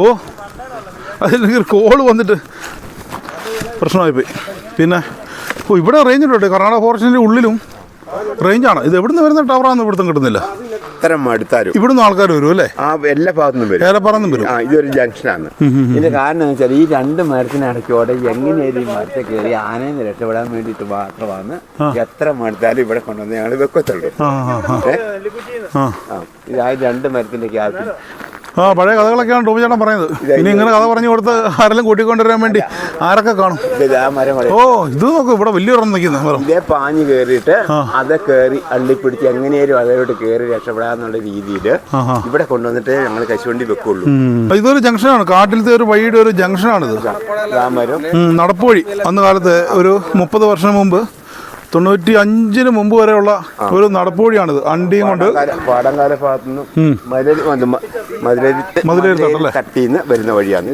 ഓ അതില്ലെങ്കിൽ കോൾ വന്നിട്ട് പ്രശ്നമായിപ്പോയി. പിന്നെ ഓ ഇവിടെ റേഞ്ച് ഉണ്ട് കർണാടക ഫോറസ്റ്റിന്റെ ഉള്ളിലും റേഞ്ചാണ് ഇത് എവിടുന്ന് വരുന്ന ടവറാണെന്ന് ഇവിടുത്തെ കിട്ടുന്നില്ല ഇത്തരം മടുത്താരും ഇവിടുന്ന് ആൾക്കാർ വരും അല്ലേ? ആ എല്ലാ ഭാഗത്തുനിന്നും വരും. ഏലപ്പറന്നും വരും. ആ ഇതൊരു ജംഗ്ഷനാണ്. ഇതിന്റെ കാരണം എന്ന് വെച്ചാൽ ഈ രണ്ട് മരത്തിനടക്കോടെ എങ്ങനെയാണ് ഈ മരത്തെ കയറി ആനയെ രക്ഷപ്പെടാൻ വേണ്ടിയിട്ട് മാത്രമാണ് എത്ര മടുത്താലും ഇവിടെ കൊണ്ടുവന്ന് ഞങ്ങൾ വെക്കത്തുള്ളൂ. ആ രണ്ട് മരത്തിന്റെ ഗ്യാപ്പിൽ ആ പഴയ കഥകളൊക്കെയാണ് ടോമി ചേട്ടൻ പറയുന്നത്. ഇനി ഇങ്ങനെ കഥ പറഞ്ഞു കൊടുത്ത് ആരെല്ലാം കൂട്ടിക്കൊണ്ടുവരാൻ വേണ്ടി ആരൊക്കെ കാണും? ഓ ഇത് നോക്കും ഇവിടെ വലിയൊരെണ്ണം നിൽക്കുന്ന മരം ഇതേ പാഞ്ഞ് കയറിയിട്ട് അത് കയറി അള്ളിപ്പിടിച്ച് എങ്ങനെയാലും അതിലോട്ട് കയറി രക്ഷപ്പെടാന്നുള്ള രീതിയിൽ. ഇവിടെ കൊണ്ടുവന്നിട്ട് ഞങ്ങൾ കശുവണ്ടി വെക്കുള്ളൂ. ഇതൊരു ജംഗ്ഷനാണ്. കാട്ടിലത്തെ ഒരു വഴിയുടെ ഒരു ജംഗ്ഷനാണിത്. നടപ്പുവഴി അന്ന് കാലത്ത് ഒരു മുപ്പത് വർഷം മുമ്പ് തൊണ്ണൂറ്റി അഞ്ചിന് മുമ്പ് വരെയുള്ള ഒരു നടപ്പുവഴിയാണിത് അണ്ടിയും കൊണ്ട് പാടങ്കാല ഭാഗത്തുനിന്ന് വരുന്ന വഴിയാണ്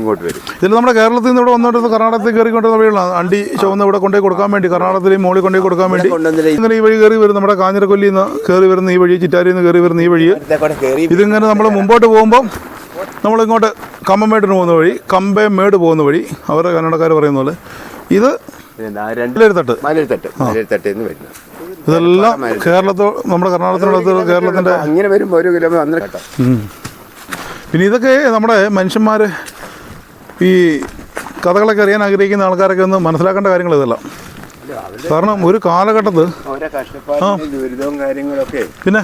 ഇങ്ങോട്ട് വരും. ഇതിൽ നമ്മുടെ കേരളത്തിൽ നിന്ന് ഇവിടെ വന്നിട്ട് കർണാടകത്തിൽ കയറി കൊണ്ടുവന്ന വഴികളാണ് അണ്ടി ചുവന്ന് ഇവിടെ കൊണ്ടുപോയി കൊടുക്കാൻ വേണ്ടി കർണാടകത്തിലെയും മോളി കൊണ്ടുപോയി കൊടുക്കാൻ വേണ്ടി. ഇങ്ങനെ ഈ വഴി കയറി വരും നമ്മുടെ കാഞ്ഞിരക്കൊല്ലിയിൽ നിന്ന് കയറി വരുന്ന ഈ വഴി ചിറ്റാരിയിൽ നിന്ന് കയറി വരുന്ന ഈ വഴി. ഇതിങ്ങനെ നമ്മൾ മുമ്പോട്ട് പോകുമ്പം നമ്മളിങ്ങോട്ട് കമ്പമേട്ടിന് പോകുന്ന വഴി കമ്പേമേട് പോകുന്ന വഴി. അവരുടെ കന്നഡക്കാർ പറയുന്ന പോലെ ഇത് പിന്നെ ആ രണ്ട് മലയൊരു തട്ട് മലരി തട്ട് മലരി തട്ടിന്ന് വരുന്നത് ഇതെല്ലാം കേരളത്തോ നമ്മുടെ കർണാടകത്തിനടുത്ത് കേരളത്തിന്റെ അങ്ങനെ വരുമ്പോൾ ഒരു കിലോമീറ്റർ വന്നിട്ട് പിന്നെ ഇതൊക്കെ നമ്മുടെ മനുഷ്യന്മാർ ഈ കഥകളൊക്കെ അറിയാൻ ആഗ്രഹിക്കുന്ന ആൾക്കാരൊക്കെ ഒന്ന് മനസ്സിലാക്കേണ്ട കാര്യങ്ങൾ ഇതെല്ലാം. കാരണം ഒരു കാലഘട്ടത്ത് ദുരിതവും കാര്യങ്ങളൊക്കെ പിന്നെ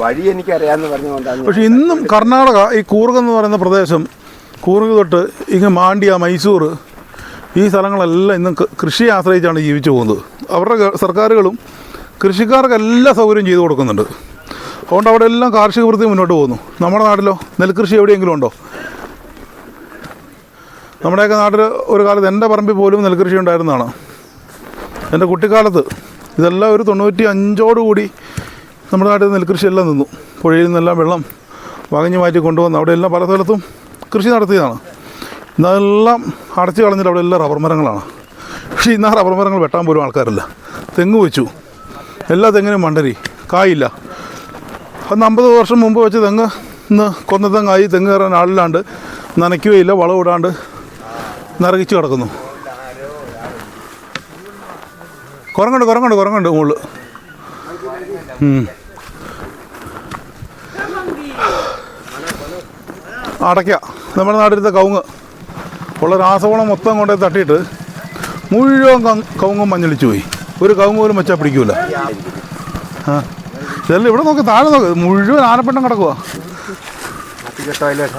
വഴി എനിക്കറിയാന്ന് പറഞ്ഞുകൊണ്ടാണ് പക്ഷെ ഇന്നും കർണാടക ഈ കൂർഗ് എന്ന് പറയുന്ന പ്രദേശം കൂർഗ് തൊട്ട് ഇങ്ങ് മാണ്ഡ്യ മൈസൂർ ഈ സ്ഥലങ്ങളെല്ലാം ഇന്നും കൃഷിയെ ആശ്രയിച്ചാണ് ജീവിച്ചു പോകുന്നത്. അവരുടെ സർക്കാരുകളും കൃഷിക്കാർക്ക് എല്ലാ സൗകര്യവും ചെയ്തു കൊടുക്കുന്നുണ്ട്. അതുകൊണ്ട് അവിടെ എല്ലാം കാർഷിക വൃത്തി മുന്നോട്ട് പോകുന്നു. നമ്മുടെ നാട്ടിലോ? നെൽകൃഷി എവിടെയെങ്കിലും ഉണ്ടോ? നമ്മുടെയൊക്കെ നാട്ടിൽ ഒരു കാലത്ത് എന്റെ പറമ്പിൽ പോലും നെൽകൃഷി ഉണ്ടായിരുന്നതാണ്. എന്റെ കുട്ടിക്കാലത്ത് ഇതെല്ലാം ഒരു തൊണ്ണൂറ്റി അഞ്ചോടുകൂടി നമ്മുടെ നാട്ടിൽ നെൽകൃഷിയെല്ലാം നിന്നു. പുഴയിൽ നിന്നെല്ലാം വെള്ളം വകഞ്ഞു മാറ്റി കൊണ്ടുവന്ന് അവിടെ എല്ലാം പല സ്ഥലത്തും കൃഷി നടത്തിയതാണ്. ഇന്നെല്ലാം അടച്ചു കളഞ്ഞിട്ട് അവിടെ എല്ലാം റബ്ബർ മരങ്ങളാണ്. പക്ഷേ ഇന്ന് ആ റബ്ബർ മരങ്ങൾ വെട്ടാൻ പോലും ആൾക്കാരില്ല. തെങ്ങ് വെച്ചു എല്ലാ തെങ്ങിനും മണ്ടരി. കായില്ല. അന്ന് അമ്പത് വർഷം മുമ്പ് വെച്ച് തെങ്ങ് ഇന്ന് കൊന്ന തെങ്ങായി. തെങ്ങ് കയറാൻ ആളില്ലാണ്ട് നനയ്ക്കുകയില്ല വളം ഇടാണ്ട് നരകിച്ച് കിടക്കുന്നു. കുറങ്ങണ്ട് കുറങ്ങണ്ട് കുറങ്ങണ്ട് മുകളിൽ. അടയ്ക്ക. നമ്മുടെ നാട്ടിലത്തെ കവുങ്ങ്. ഉള്ള രാസവളം മൊത്തം കൊണ്ടേ തട്ടിയിട്ട് മുഴുവൻ കവുങ്ങും മഞ്ഞളിച്ചു പോയി. ഒരു കവുങ്ങ് പോലും വെച്ചാൽ പിടിക്കൂല. ആ. ഇതെല്ലാം ഇവിടെ നോക്ക് താഴെ നോക്ക്. മുഴുവൻ ആനപ്പെട്ടം കിടക്കുക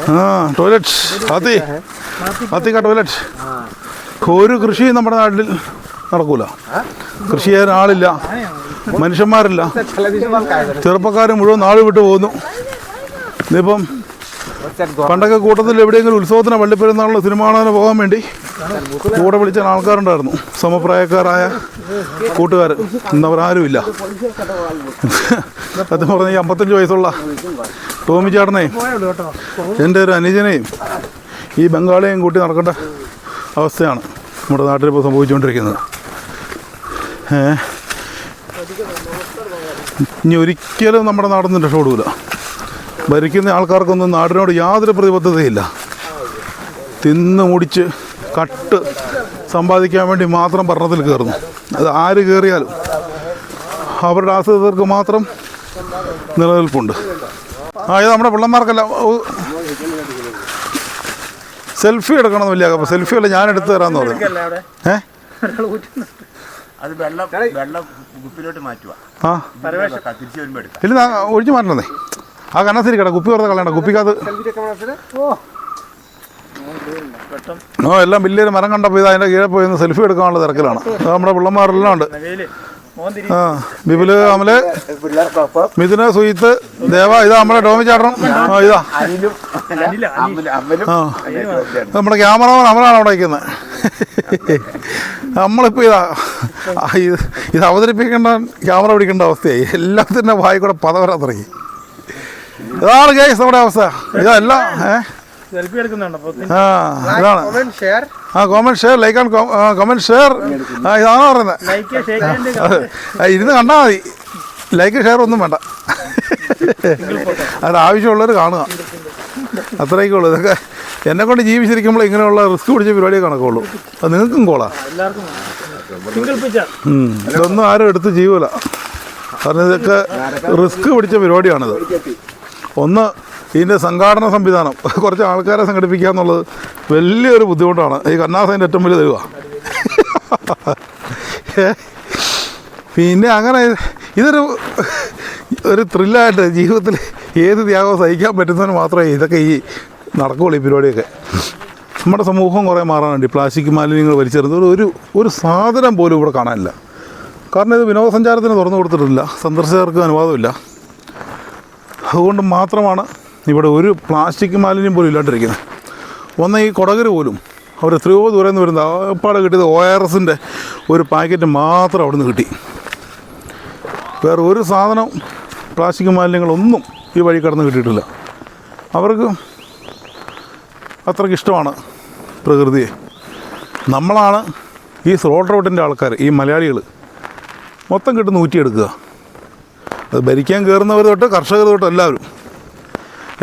ആ ടോയ്ലറ്റ് ഹാത്തി ഹാത്തിക്ക ടോയ്ലറ്റ് ഒരു കൃഷി നമ്മുടെ നാട്ടിൽ നടക്കൂല. കൃഷി ചെയ്യാൻ ആളില്ല. മനുഷ്യന്മാരില്ല. ചെറുപ്പക്കാർ മുഴുവൻ നാട് വിട്ടു പോകുന്നു. ഇതിപ്പം പണ്ടൊക്കെ കൂട്ടത്തിൽ എവിടെയെങ്കിലും ഉത്സവത്തിന് പള്ളിപ്പെരുന്നാളിന് സിനിമ കാണാൻ പോകാൻ വേണ്ടി കൂടെ വിളിച്ച ആൾക്കാരുണ്ടായിരുന്നു. സമപ്രായക്കാരായ കൂട്ടുകാർ ഇന്നവരാരുമില്ല സത്യം പറഞ്ഞ ഈ അമ്പത്തഞ്ച് വയസ്സുള്ള ടോമി ചേട്ടനെയും എന്റെ ഒരു അനുജനെയും ഈ ബംഗാളിയെയും കൂട്ടി നടക്കേണ്ട അവസ്ഥയാണ് നമ്മുടെ നാട്ടിൽ ഇപ്പോൾ സംഭവിച്ചുകൊണ്ടിരിക്കുന്നത്. ഇനി ഒരിക്കലും നമ്മുടെ നാടൊന്നും രക്ഷപ്പെടില്ല ഭരിക്കുന്ന ആൾക്കാർക്കൊന്നും നാടിനോട് യാതൊരു പ്രതിബദ്ധതയില്ല. തിന്ന് മുടിച്ച് കട്ട് സമ്പാദിക്കാൻ വേണ്ടി മാത്രം ഭരണത്തിൽ കയറുന്നു. അത് ആര് കയറിയാലും അവരുടെ ആശ്രിതർക്ക് മാത്രം നിലനിൽപ്പുണ്ട്. ആ ഇത് നമ്മുടെ പിള്ളമാർക്കല്ല സെൽഫി എടുക്കണം വലിയ അപ്പം സെൽഫി അല്ല ഞാൻ എടുത്തു തരാമെന്ന് പറഞ്ഞു. ഏ? ഇല്ല ഞാൻ ഒഴിച്ചു മാറ്റണേ ആ കണ്ണാസിരി കേട്ടോ. കുപ്പി വെറുതെ കളയണ്ട കുപ്പിക്കകത്ത് ഓ എല്ലാം വലിയൊരു മരം കണ്ടപ്പോൾ ഇത് അതിന്റെ കീഴെ പോയി സെൽഫി എടുക്കാനുള്ള തിരക്കിലാണ്. നമ്മുടെ പിള്ളമാരെല്ലാം ഉണ്ട്. ആ ബിബിൽ അമൽ മിഥുന സുയിത്ത് ദേവ ഇതാ നമ്മുടെ ടോമി ചേട്ടനും. ആ ഇതാ. നമ്മുടെ ക്യാമറമാൻ അമലാണ് അവിടെ വയ്ക്കുന്നത് നമ്മളിപ്പോൾ ഇതാ ഇത് ഇത് അവതരിപ്പിക്കേണ്ട ക്യാമറ പിടിക്കേണ്ട അവസ്ഥയായി. എല്ലാത്തിന്റെ വായിക്കൂടെ കൂടെ പത വരാൻ തുടങ്ങി. ഇതാണ് കേസ് നമ്മുടെ അവസ്ഥ. ഇതല്ല സെൽഫി എടുക്കുന്നുണ്ട് ആ ഇതാണ്. ആ ഷെയർ ലൈക്ക് ആൻഡ് ഷെയർ ഇതാണ് പറയുന്നത്? ഇരുന്ന് കണ്ടാൽ മതി. ലൈക്ക് ഷെയർ ഒന്നും വേണ്ട. അത് ആവശ്യമുള്ളവർ കാണുക. അത്രയൊക്കെ ഉള്ളൂ. ഇതൊക്കെ എന്നെ കൊണ്ട് ജീവിച്ചിരിക്കുമ്പോൾ ഇങ്ങനെയുള്ള റിസ്ക് പിടിച്ച പരിപാടിയെ കണക്കുള്ളൂ. അത് നിങ്ങൾക്കും കോളാ ഇതൊന്നും ആരും എടുത്ത് ജീവില്ല കാരണം ഇതൊക്കെ റിസ്ക് പിടിച്ച പരിപാടിയാണിത്. ഒന്ന് ഇതിന്റെ സംഘാടന സംവിധാനം. കുറച്ച് ആൾക്കാരെ സംഘടിപ്പിക്കുക എന്നുള്ളത് വലിയൊരു ബുദ്ധിമുട്ടാണ്. ഈ കന്നാസേന്റെ ഏറ്റവും വലിയ ദൈവമാണ് പിന്നെ അങ്ങനെ ഇതൊരു ഒരു ത്രില്ലായിട്ട് ജീവിതത്തിൽ ഏത് ത്യാഗവും സഹിക്കാൻ പറ്റുന്നതിന് മാത്രമേ ഇതൊക്കെ ഈ നടക്കുകയുള്ളൂ ഈ പരിപാടിയൊക്കെ. നമ്മുടെ സമൂഹം കുറേ മാറാനുണ്ട്. പ്ലാസ്റ്റിക് മാലിന്യങ്ങൾ വലിച്ചെറിയുന്നത് ഒരു ഒരു സാധനം പോലും ഇവിടെ കാണാനില്ല. കാരണം ഇത് വിനോദസഞ്ചാരത്തിന് തുറന്നു കൊടുത്തിട്ടില്ല. സന്ദർശകർക്ക് അനുവാദമില്ല. അതുകൊണ്ട് മാത്രമാണ് ഇവിടെ ഒരു പ്ലാസ്റ്റിക് മാലിന്യം പോലും ഇല്ലാണ്ടിരിക്കുന്നത്. ഒന്ന് ഈ കുടകർ പോലും അവർ എത്രയോ ദൂരം നിന്ന് വരുന്നത്. അപ്പാടെ കിട്ടിയത് ഒ ആർ എസിന്റെ ഒരു പാക്കറ്റ് മാത്രം അവിടെ നിന്ന് കിട്ടി. വേറെ ഒരു സാധനം പ്ലാസ്റ്റിക് മാലിന്യങ്ങളൊന്നും ഈ വഴി കടന്ന് കിട്ടിയിട്ടില്ല. അവർക്ക് അത്രയ്ക്ക് ഇഷ്ടമാണ് പ്രകൃതിയെ. നമ്മളാണ് ഈ സ്ലോട്ട് റോട്ടിന്റെ ആൾക്കാർ ഈ മലയാളികൾ മൊത്തം കിട്ടുന്ന ഊറ്റിയെടുക്കുക. അത് ഭരിക്കാൻ കയറുന്നവർ തൊട്ട് കർഷകർ തൊട്ട് എല്ലാവരും.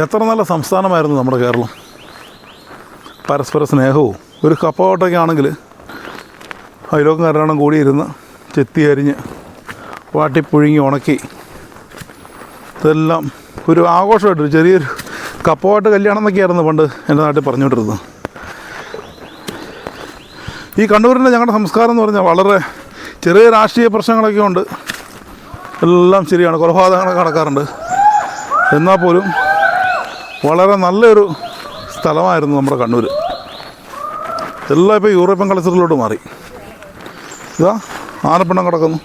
എത്ര നല്ല സംസ്ഥാനമായിരുന്നു നമ്മുടെ കേരളം. പരസ്പര സ്നേഹവും. ഒരു കപ്പവട്ടൊക്കെ ആണെങ്കിൽ കാരണം കൂടിയിരുന്ന് ചെത്തി അരിഞ്ഞ് വാട്ടിപ്പുഴുങ്ങി ഉണക്കി. ഇതെല്ലാം ഒരു ആഘോഷമായിട്ട് ഒരു ചെറിയൊരു കപ്പവാട്ട് കല്യാണം എന്നൊക്കെയായിരുന്നു പണ്ട് എന്റെ നാട്ടിൽ പറഞ്ഞുകൊണ്ടിരുന്നത്. ഈ കണ്ണൂരിന്റെ ഞങ്ങളുടെ സംസ്കാരം എന്ന് പറഞ്ഞാൽ വളരെ ചെറിയ രാഷ്ട്രീയ പ്രശ്നങ്ങളൊക്കെ ഉണ്ട്. എല്ലാം ശരിയാണ്. കൊലപാതകങ്ങൾ നടക്കാറുണ്ട്. എന്നാൽ പോലും വളരെ നല്ലൊരു സ്ഥലമായിരുന്നു നമ്മുടെ കണ്ണൂർ എല്ലാം ഇപ്പോൾ യൂറോപ്യൻ കൾച്ചറിലോട്ട് മാറി. ഇതാ ആനപ്പിണ്ണം കിടക്കുന്നു.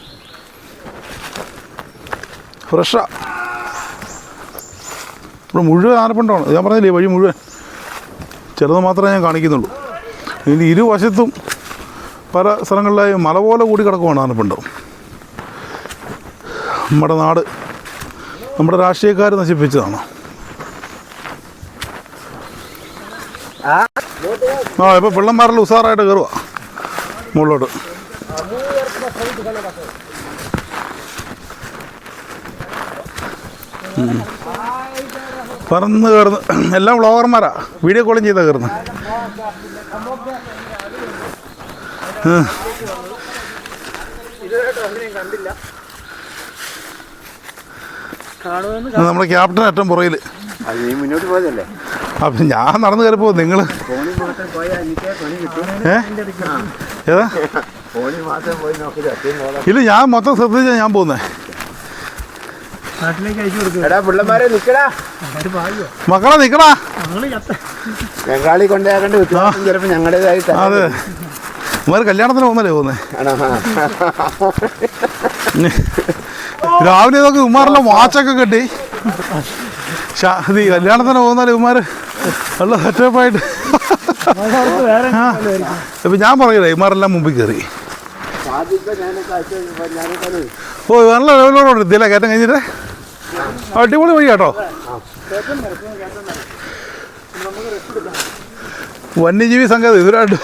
ഫ്രഷാ. ഇവിടെ മുഴുവൻ ആനപ്പിണ്ടമാണ് ഞാൻ പറഞ്ഞില്ലേ വഴി മുഴുവൻ. ചിലത് മാത്രമേ ഞാൻ കാണിക്കുന്നുള്ളൂ. ഇതിന് ഇരുവശത്തും പല സ്ഥലങ്ങളിലായി മല പോലെ കൂടി കിടക്കുവാണ് ആനപ്പിണ്ടം. നമ്മുടെ നാട് നമ്മുടെ രാഷ്ട്രീയക്കാർ നശിപ്പിച്ചതാണ്. ആ ഇപ്പോൾ പിള്ളന്മാരെല്ലാം ഉസാറായിട്ട് കയറുക മുകളിലോട്ട്. പറന്ന് കയറുന്നു എല്ലാം വ്ളോഗർമാരാ. വീഡിയോ കോളിങ് ചെയ്താ കയറുന്നത് കാണുമെന്ന് നമ്മുടെ ക്യാപ്റ്റൻ ഏറ്റവും പുറയിൽ അപ്പൊ മുന്നോട്ട് പോയതല്ലേ? അപ്പം ഞാൻ നടന്നു കയറിപ്പോ നിങ്ങൾ ഏതാ? ഇല്ല ഞാൻ മൊത്തം ശ്രദ്ധിച്ചാ ഞാൻ പോകുന്നേ. മക്കളെ നിക്കടാ. ബംഗാളി ചിലപ്പോൾ ഞങ്ങളുടേതായിട്ട് അതെ. കല്യാണത്തിന് പോകുന്നല്ലേ പോകുന്നേ? രാവിലെ ഇതൊക്കെ ഉമ്മാരെല്ലാം വാച്ചൊക്കെ കെട്ടി. ഷാദി കല്യാണത്തിന് പോകുന്നാലും ഉമ്മാർ നല്ല സെറ്റപ്പായിട്ട്. ഇപ്പൊ ഞാൻ പറയില്ല ഇമാരെല്ലാം മുമ്പിൽ കയറി ഓ നല്ല ലെവലോടെ എത്തിയല്ലേ കയറ്റം കഴിഞ്ഞിട്ട്? അടിപൊളി വഴി കേട്ടോ. വന്യജീവി സംഗതി ഇവരായിട്ട്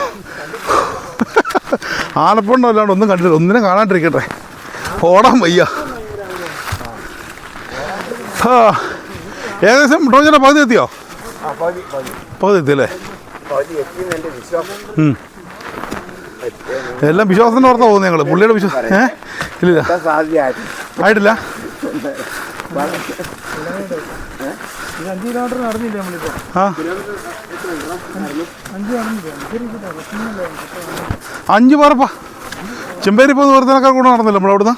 ആലപ്പുഴ അല്ലാണ്ട് ഒന്നും കണ്ടില്ല ഒന്നിനും കാണാണ്ടിരിക്കട്ടെ. ഓടാൻ വയ്യ. ഏകദേശം ടോജിന്റെ പകുതി എത്തിയോ? പകുതി എത്തി അല്ലേ എത്തിയല്ലേ. എല്ലാം വിശ്വാസത്തിന് ഓർത്താ പോകുന്നത് ഞങ്ങൾ പുള്ളിയുടെ വിശ്വാസം ഏ? ഇല്ല ആയിട്ടില്ല. അഞ്ച് പറ്റുന്നില്ല ചെമ്പേരി പോകുന്ന ഒരുത്തനൊക്കെ കൂടെ നടന്നില്ല നമ്മളവിടുന്ന്?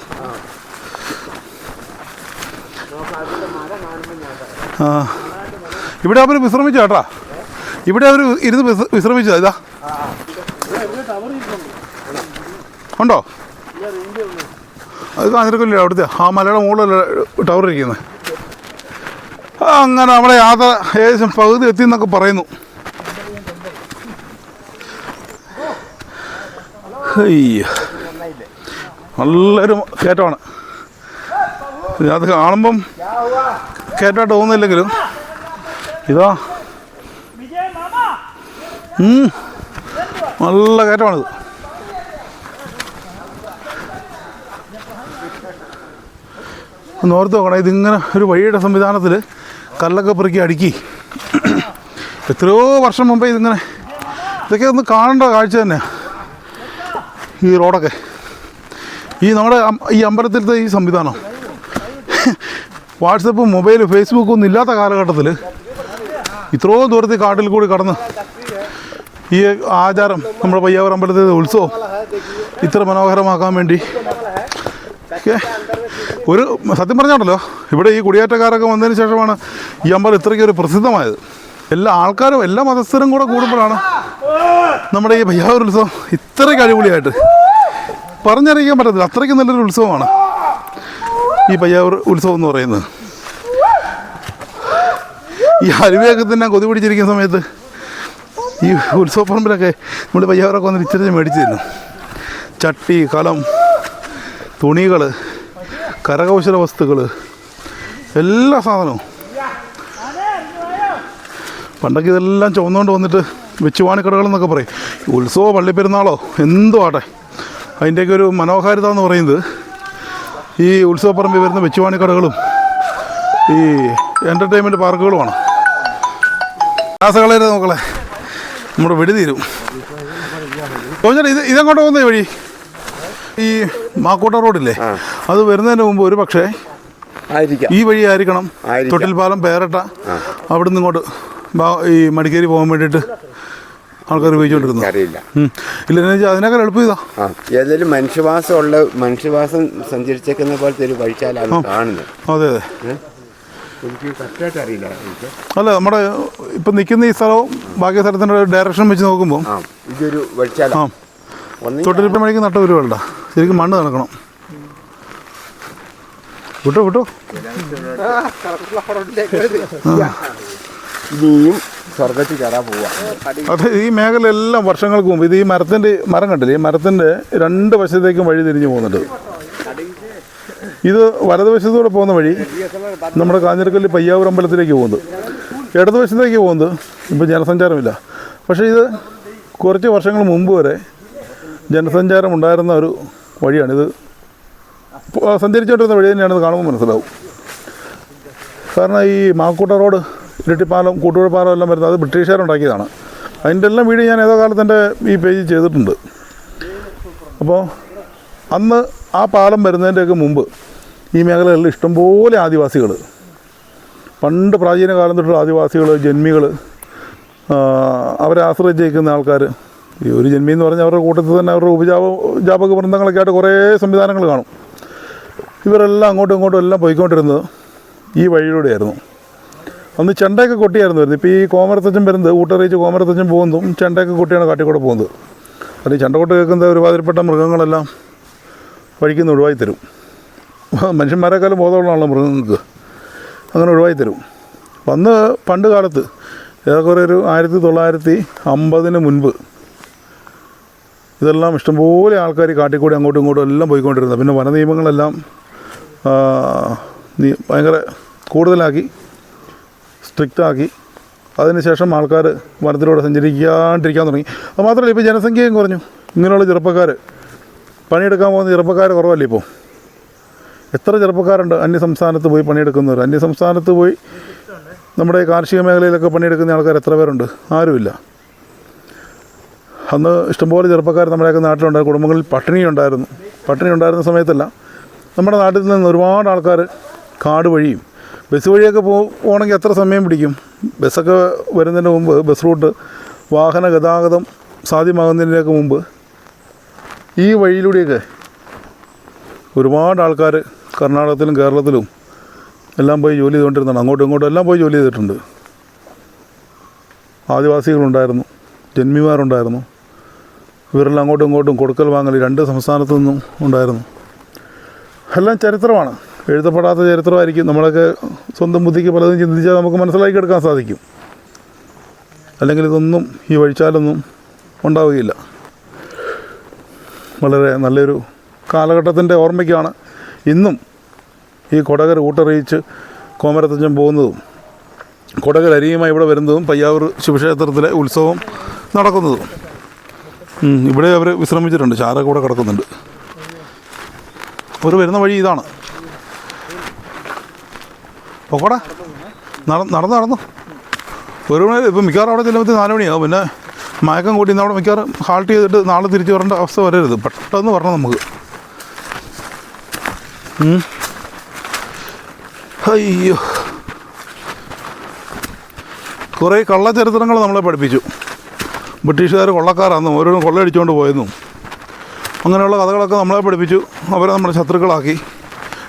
ഇവിടെ അവർ വിശ്രമിച്ചു കേട്ടാ. ഇവിടെ അവർ ഇരുന്ന് വിശ്ര- വിശ്രമിച്ചതാ ഇതാ. ഉണ്ടോ? അത് കാഞ്ഞിരക്കൊല്ലേ അവിടുത്തെ ആ മലയുടെ മുകളിലല്ലേ ടവർ ഇരിക്കുന്നത് അങ്ങനെ നമ്മുടെ യാത്ര ഏകദേശം പകുതി എത്തി എന്നൊക്കെ പറയുന്നു. നല്ലൊരു കയറ്റമാണ്. അത് കാണുമ്പം കയറ്റമായിട്ട് തോന്നുന്നില്ലെങ്കിലും. ഇതാ. നല്ല കയറ്റമാണിത്. ഓർത്ത് നോക്കണം ഇതിങ്ങനെ ഒരു വഴിയുടെ സംവിധാനത്തിൽ കല്ലൊക്കെ പെറുക്കി അടുക്കി. എത്രയോ വർഷം മുമ്പേ ഇതിങ്ങനെ ഇതൊക്കെ ഒന്ന് കാണേണ്ട കാഴ്ച തന്നെയാണ് ഈ റോഡൊക്കെ. ഈ നമ്മുടെ ഈ അമ്പലത്തിലത്തെ ഈ സംവിധാനം. വാട്സപ്പ് മൊബൈൽ ഫേസ്ബുക്ക് ഒന്നും ഇല്ലാത്ത കാലഘട്ടത്തിൽ ഇത്രയും ദൂരത്തിൽ കാട്ടിൽ കൂടി കടന്ന് ഈ ആചാരം നമ്മുടെ പയ്യാവൂർ അമ്പലത്തിലെ ഉത്സവം ഇത്ര മനോഹരമാക്കാൻ വേണ്ടി. ഒരു സത്യം പറഞ്ഞാണല്ലോ ഇവിടെ ഈ കുടിയേറ്റക്കാരൊക്കെ വന്നതിന് ശേഷമാണ് ഈ അമ്പലം ഇത്രയ്ക്ക് ഒരു പ്രസിദ്ധമായത്. എല്ലാ ആൾക്കാരും എല്ലാ മതസ്ഥരും കൂടെ കൂടുമ്പോഴാണ് നമ്മുടെ ഈ പയ്യാവൂർ ഉത്സവം ഇത്രയ്ക്ക് അടിപൊളിയായിട്ട്. പറഞ്ഞറിയിക്കാൻ പറ്റത്തില്ല അത്രയ്ക്ക് നല്ലൊരു ഉത്സവമാണ്. ഈ പയ്യാവൂർ ഉത്സവം എന്ന് പറയുന്നത്. ഈ അരുവിയൊക്കെ തന്നെ കൊതി പിടിച്ചിരിക്കുന്ന സമയത്ത് ഈ ഉത്സവപ്പറമ്പിലൊക്കെ നമ്മൾ പയ്യാവൂരൊക്കെ വന്ന് ഇച്ചിരി മേടിച്ചു തരുന്നു ചട്ടി കലം തുണികൾ കരകൗശല വസ്തുക്കൾ എല്ലാ സാധനവും. പണ്ടൊക്കെ ഇതെല്ലാം ചുവന്നുകൊണ്ട് വന്നിട്ട് വെച്ചുവാണിക്കടകൾ എന്നൊക്കെ പറയും. ഉത്സവമോ ഉത്സവോ പള്ളിപ്പെരുന്നാളോ എന്തോ ആട്ടെ. അതിന്റെയൊക്കെ ഒരു മനോഹാരിത എന്ന് പറയുന്നത് ഈ ഉത്സവപ്പറമ്പിൽ വരുന്ന വെച്ചുവാണിക്കടകളും ഈ എന്റർടൈൻമെന്റ് പാർക്കുകളുമാണ്. രാസകളേരെ നോക്കളെ. നമ്മുടെ വെടി തീരും. ചോദിച്ചാൽ ഇത് ഇതെങ്ങോട്ട് പോകുന്ന വഴി? ഈ മാക്കോട്ട റോഡില്ലേ? അത് വരുന്നതിന് മുമ്പ് ഒരു പക്ഷേ ഈ വഴി ആയിരിക്കണം. ആയിരിക്കാം. തൊട്ടിൽപ്പാലം പേരട്ട അവിടുന്ന് നിന്ന് ഇങ്ങോട്ട് ഈ മടിക്കേരി പോകാൻ വേണ്ടിയിട്ട് ആൾക്കാർ ഉപയോഗിച്ചുകൊണ്ടിരുന്നത് അറിയില്ല ഇല്ല എന്ന് വെച്ചാൽ അതിനേക്കാൾ എളുപ്പം ഇതാ ആ ഏതായാലും മനുഷ്യവാസമുള്ള മനുഷ്യവാസം സഞ്ചരിച്ചേക്കുന്ന പോലത്തെ ഒരു വഴിച്ചാലാണ് കാണുന്നത്. അതെ അതെ. എനിക്ക് കറക്റ്റായിട്ട് അറിയില്ല എനിക്ക്. അല്ല നമ്മുടെ ഇപ്പം നിൽക്കുന്ന ഈ സ്ഥലവും ബാക്കി സ്ഥലത്തിന്റെ ഡയറക്ഷൻ വെച്ച് നോക്കുമ്പോൾ ആ ഇതൊരു വഴിച്ചാല. ആ തൊട്ടിലിപ്പം മണിക്ക് നട്ട ഒരു വേണ്ട ശരിക്കും മണ്ണ് നടക്കണം വിട്ടോ വിട്ടോ. ഇനിയും സ്വർഗത്തിൽ കയറാൻ പോവാ. അത് ഈ മേഖല എല്ലാം വർഷങ്ങൾക്ക് മുമ്പ് ഇത് ഈ മരത്തിന്റെ മരം കണ്ടില്ലേ? ഈ മരത്തിന്റെ രണ്ട് വശത്തേക്കും വഴി തിരിഞ്ഞു പോകുന്നുണ്ട്. ഇത് വലതുവശത്തൂടെ പോകുന്ന വഴി നമ്മുടെ കാഞ്ഞിരക്കല്ല് പയ്യാവൂർ അമ്പലത്തിലേക്ക് പോകുന്നത്. ഇടതുവശത്തേക്ക് പോകുന്നത് ഇപ്പം ജനസഞ്ചാരമില്ല. പക്ഷേ ഇത് കുറച്ച് വർഷങ്ങൾ മുമ്പ് വരെ ജനസഞ്ചാരം ഉണ്ടായിരുന്ന ഒരു വഴിയാണിത് സഞ്ചരിച്ചുകൊണ്ടിരുന്ന വഴി തന്നെയാണിത് കാണുമ്പോൾ മനസ്സിലാവും. കാരണം ഈ മാക്കൂട്ട റോഡ് ഇരട്ടിപ്പാലം കൂട്ടുപുഴപ്പാലം എല്ലാം വരുന്നത്. അത് ബ്രിട്ടീഷുകാരുണ്ടാക്കിയതാണ്. അതിന്റെ എല്ലാം വീഡിയോ ഞാൻ ഏതോ കാലത്ത് എന്റെ ഈ പേജിൽ ചെയ്തിട്ടുണ്ട്. അപ്പോൾ അന്ന് ആ പാലം വരുന്നതിന്റെയൊക്കെ മുമ്പ് ഈ മേഖലകളിൽ ഇഷ്ടംപോലെ ആദിവാസികൾ പണ്ട് പ്രാചീന കാലം തൊട്ടുള്ള ആദിവാസികൾ ജന്മികൾ അവരെ ആശ്രയിച്ചേക്കുന്ന ആൾക്കാർ ഈ ഒരു ജന്മി എന്ന് പറഞ്ഞാൽ അവരുടെ കൂട്ടത്തിൽ തന്നെ അവരുടെ ഉപജാപ ജാപക വൃന്ദങ്ങളൊക്കെ ആയിട്ട് കുറേ സംവിധാനങ്ങൾ കാണും. ഇവരെല്ലാം അങ്ങോട്ടും ഇങ്ങോട്ടും എല്ലാം പോയിക്കൊണ്ടിരുന്നത് ഈ വഴിയിലൂടെയായിരുന്നു. അന്ന് ചെണ്ടയൊക്കെ കൊട്ടിയായിരുന്നു വരുന്നത്. ഇപ്പോൾ ഈ കോമരത്തച്ഛൻ വരുന്നത് ഊട്ടറിയിച്ച് കോമരത്തച്ഛൻ പോകുന്നതും ചെണ്ടയൊക്കെ കൊട്ടിയാണ് കാട്ടിക്കൂടെ പോകുന്നത്. അല്ലെങ്കിൽ ഈ ചെണ്ടക്കൊട്ട് കേൾക്കുന്ന ഒരുമാതിരിപ്പെട്ട മൃഗങ്ങളെല്ലാം വഴിക്കുന്ന ഒഴിവായി തരും. മനുഷ്യന്മാരെക്കാളും ബോധമുള്ളതാണല്ലോ മൃഗങ്ങൾക്ക്. അങ്ങനെ ഒഴിവായി തരും. വന്ന് പണ്ട് കാലത്ത് ഏറെക്കുറെ ഒരു ആയിരത്തി തൊള്ളായിരത്തി അമ്പതിന് മുൻപ് ഇതെല്ലാം ഇഷ്ടംപോലെ ആൾക്കാർ കാട്ടിക്കൂടി അങ്ങോട്ടും ഇങ്ങോട്ടും എല്ലാം പോയിക്കൊണ്ടിരുന്നത്. പിന്നെ വന നിയമങ്ങളെല്ലാം ഭയങ്കര കൂടുതലാക്കി. സ്ട്രിക്റ്റാക്കി. അതിനുശേഷം ആൾക്കാർ വനത്തിലൂടെ സഞ്ചരിക്കാണ്ടിരിക്കാൻ തുടങ്ങി. അത് മാത്രമല്ല ഇപ്പോൾ ജനസംഖ്യയും കുറഞ്ഞു. ഇങ്ങനെയുള്ള ചെറുപ്പക്കാർ പണിയെടുക്കാൻ പോകുന്ന ചെറുപ്പക്കാർ കുറവല്ലേ ഇപ്പോൾ എത്ര ചെറുപ്പക്കാരുണ്ട് അന്യ സംസ്ഥാനത്ത് പോയി പണിയെടുക്കുന്നവർ അന്യ സംസ്ഥാനത്ത് പോയി നമ്മുടെ കാർഷിക മേഖലയിലൊക്കെ പണിയെടുക്കുന്ന ആൾക്കാർ എത്ര പേരുണ്ട്? ആരുമില്ല. അന്ന് ഇഷ്ടംപോലെ ചെറുപ്പക്കാർ നമ്മുടെയൊക്കെ നാട്ടിലുണ്ടായിരുന്നു കുടുംബങ്ങളിൽ പട്ടിണി ഉണ്ടായിരുന്നു പട്ടിണി ഉണ്ടായിരുന്ന സമയത്തല്ല നമ്മുടെ നാട്ടിൽ നിന്ന് ഒരുപാട് ആൾക്കാർ കാട് വഴിയും ബസ് വഴിയൊക്കെ പോകണമെങ്കിൽ എത്ര സമയം പിടിക്കും? ബസ്സൊക്കെ വരുന്നതിന് മുമ്പ് ബസ് റൂട്ട് വാഹന ഗതാഗതം സാധ്യമാകുന്നതിനൊക്കെ മുമ്പ് ഈ വഴിയിലൂടെയൊക്കെ ഒരുപാട് ആൾക്കാർ കർണാടകത്തിലും കേരളത്തിലും എല്ലാം പോയി ജോലി ചെയ്തുകൊണ്ടിരുന്നതാണ്. അങ്ങോട്ടും ഇങ്ങോട്ടും എല്ലാം പോയി ജോലി ചെയ്തിട്ടുണ്ട്. ആദിവാസികളുണ്ടായിരുന്നു ജന്മിമാരുണ്ടായിരുന്നു. ഇവരെല്ലാം അങ്ങോട്ടും ഇങ്ങോട്ടും കൊടുക്കൽ വാങ്ങൽ രണ്ട് സംസ്ഥാനത്തു നിന്നും ഉണ്ടായിരുന്നു. എല്ലാം ചരിത്രമാണ്. എഴുതപ്പെടാത്ത ചരിത്രമായിരിക്കും. നമ്മളൊക്കെ സ്വന്തം ബുദ്ധിക്ക് പലതും ചിന്തിച്ചാൽ നമുക്ക് മനസ്സിലാക്കി എടുക്കാൻ സാധിക്കും. അല്ലെങ്കിൽ ഇതൊന്നും ഈ വഴിച്ചാലൊന്നും ഉണ്ടാവുകയില്ല. വളരെ നല്ലൊരു കാലഘട്ടത്തിന്റെ ഓർമ്മയ്ക്കാണ് ഇന്നും ഈ കൊടകർ ഊട്ടറിയിച്ച് കോമരത്തഞ്ചം പോകുന്നതും കൊടകർ അരിയുമായി ഇവിടെ വരുന്നതും പയ്യാവൂർ ശിവക്ഷേത്രത്തിലെ ഉത്സവം നടക്കുന്നതും. ഇവിടെ അവർ വിശ്രമിച്ചിട്ടുണ്ട്. ചാര കൂടെ കിടക്കുന്നുണ്ട്. അവർ വരുന്ന വഴി ഇതാണ്. പൊക്കോടാ. നടന്ന് നടന്നു. ഒരു മണി ഇപ്പം മിക്കവാറും അവിടെ ചെല്ലുമ്പോൾ നാല് മണിയാവും. പിന്നെ മയക്കം കൂട്ടി അവിടെ മിക്കവാറും ഹാൾട്ട് ചെയ്തിട്ട് നാളെ തിരിച്ചു വരേണ്ട അവസ്ഥ വരരുത്. പെട്ടെന്ന് വരണം നമുക്ക്. അയ്യോ. കുറേ കള്ളചരിത്രങ്ങൾ നമ്മളെ പഠിപ്പിച്ചു. ബ്രിട്ടീഷുകാർ കൊള്ളക്കാരാണെന്നും ഓരോന്നും കൊള്ളയടിച്ചുകൊണ്ട് പോയെന്നും. അങ്ങനെയുള്ള കഥകളൊക്കെ നമ്മളെ പഠിപ്പിച്ചു. അവരെ നമ്മുടെ ശത്രുക്കളാക്കി.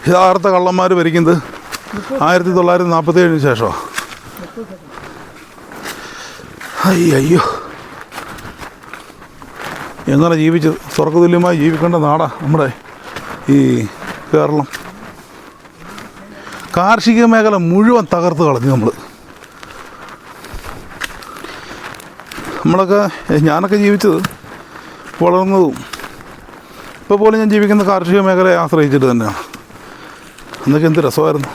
യഥാർത്ഥ കള്ളന്മാർ ഭരിക്കുന്നത്. ആയിരത്തി തൊള്ളായിരത്തി നാൽപ്പത്തി ഏഴിന് ശേഷമോ? അയ്യോ എങ്ങനെ ജീവിച്ച് സ്വർഗതുല്യമായി ജീവിക്കേണ്ട നാടാ നമ്മുടെ ഈ കേരളം. കാർഷിക മേഖല മുഴുവൻ തകർത്ത് കളഞ്ഞു നമ്മൾ നമ്മളൊക്കെ ഞാനൊക്കെ ജീവിച്ചത് വളർന്നതും ഇപ്പോൾ പോലും ഞാൻ ജീവിക്കുന്ന കാർഷിക മേഖലയെ ആശ്രയിച്ചിട്ട് തന്നെയാണ്. അന്നൊക്കെ എന്ത് രസമായിരുന്നു.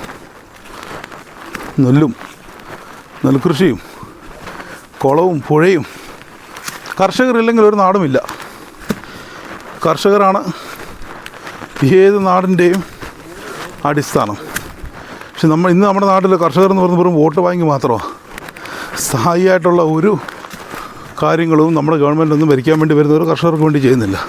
നെല്ലും നെൽകൃഷിയും കുളവും പുഴയും. കർഷകരില്ലെങ്കിൽ ഒരു നാടുമില്ല. കർഷകരാണ് ഏത് നാടിന്റെയും അടിസ്ഥാനം. പക്ഷെ നമ്മൾ ഇന്ന് നമ്മുടെ നാട്ടിൽ കർഷകർ എന്ന് പറയുന്നത് വെറും വോട്ട് ബാങ്ക് മാത്രമാണ്. സ്ഥായിയായിട്ടുള്ള ഒരു കാര്യങ്ങളും നമ്മുടെ ഗവൺമെന്റ് ഒന്നും ഭരിക്കാൻ വേണ്ടി വരുന്നവർ കർഷകർക്ക് വേണ്ടി ചെയ്യുന്നില്ല.